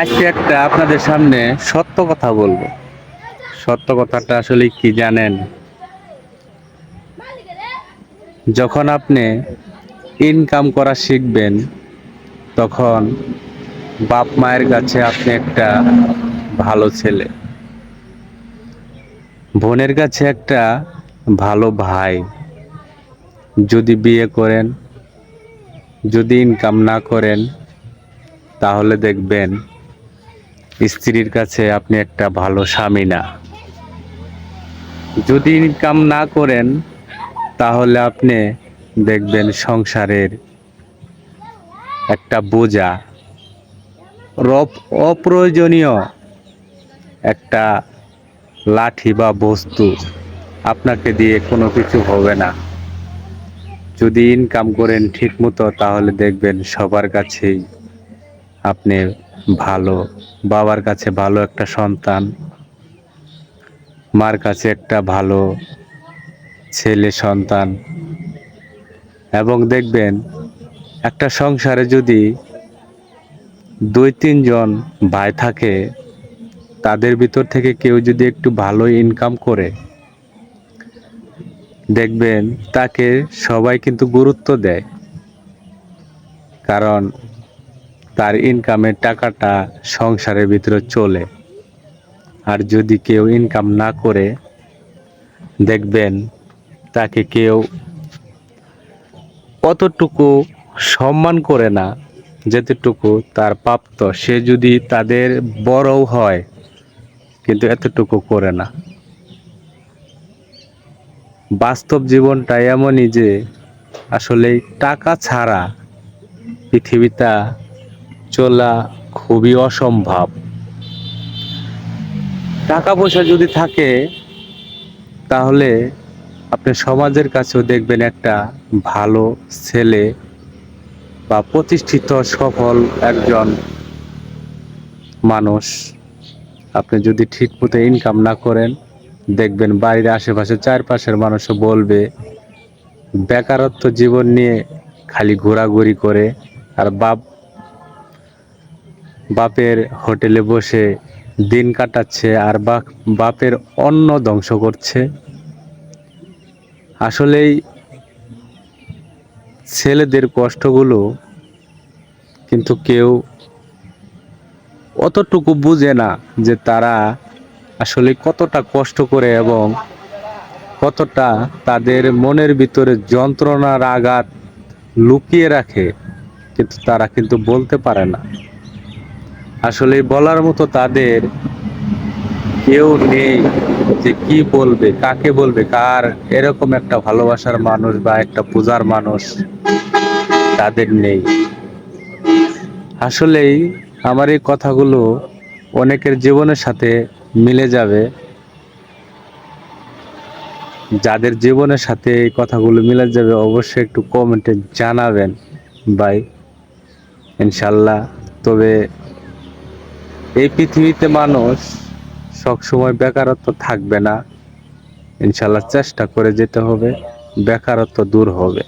আজকে একটা আপনাদের সামনে সত্য কথা বলব। সত্য কথাটা আসলে কি জানেন? যখন আপনি ইনকাম করা শিখবেন, তখন বাপ মায়ের কাছে আপনি একটা ভালো ছেলে, বোনের কাছে একটা ভালো ভাই। যদি বিয়ে করেন, যদি ইনকাম না করেন তাহলে দেখবেন স্ত্রীর কাছে আপনি একটা ভালো স্বামী না। যদি ইনকাম না করেন, তাহলে আপনি দেখবেন সংসারের একটা বোঝা অপ্রয়োজনীয় একটা লাঠি বা বস্তু আপনাকে দিয়ে কোনো কিছু হবে না। যদি ইনকাম করেন ঠিক মতো তাহলে দেখবেন সবার কাছেই আপনি ভালো, বাবার কাছে ভালো একটা সন্তান, মার কাছে একটা ভালো ছেলে সন্তান, এবং দেখবেন একটা সংসারে যদি দুই, তিনজন ভাই থাকে, তাদের ভিতর থেকে কেউ যদি একটু ভালো ইনকাম করে, দেখবেন তাকে সবাই কিন্তু গুরুত্ব দেয়। কারণ তার ইনকামের টাকাটা সংসারের ভিতরে চলে। আর যদি কেউ ইনকাম না করে, দেখবেন তাকে কেউ অতটুকু সম্মান করে না, যেতটুকু তার প্রাপ্ত। সে যদি তাদের বড়ও হয়, কিন্তু এতটুকু করে না। বাস্তব জীবনটা এমনই যে, আসলে টাকা ছাড়া পৃথিবীটা চলা খুবই অসম্ভব। টাকা পয়সা যদি থাকে, তাহলে আপনি সমাজের কাছেও দেখবেন একটা ভালো ছেলে বা প্রতিষ্ঠিত সফল একজন মানুষ। আপনি যদি ঠিক মতো ইনকাম না করেন, দেখবেন বাড়ির আশেপাশে চারপাশের মানুষও বলবে, বেকারত্ব জীবন নিয়ে খালি ঘোরাঘুরি করে, আর বাপ বাপের হোটেলে বসে দিন কাটাচ্ছে আর বাপ বাপের অন্ন ধ্বংস করছে। আসলেই ছেলেদের কষ্টগুলো কিন্তু কেউ অতটুকু বুঝে না যে তারা আসলে কতটা কষ্ট করে এবং কতটা তাদের মনের ভিতরে যন্ত্রণার আঘাত লুকিয়ে রাখে, কিন্তু তারা কিন্তু বলতে পারে না। আসলে বলার মতো তাদের কেউ নেই যে কি বলবে, কাকে বলবে, কার এরকম একটা ভালোবাসার মানুষ বা একটা পূজার মানুষ তাদের নেই। আসলেই আমার এই কথাগুলো অনেকের জীবনের সাথে মিলে যাবে। যাদের জীবনের সাথে এই কথাগুলো মিলে যাবে অবশ্যই একটু কমেন্টে জানাবেন বাই ইনশাল্লাহ। তবে এই পৃথিবীতে মানুষ সবসময় বেকারত্ব থাকবে না। ইনশাল্লাহ চেষ্টা করে যেতে হবে, বেকারত্ব দূর হবে।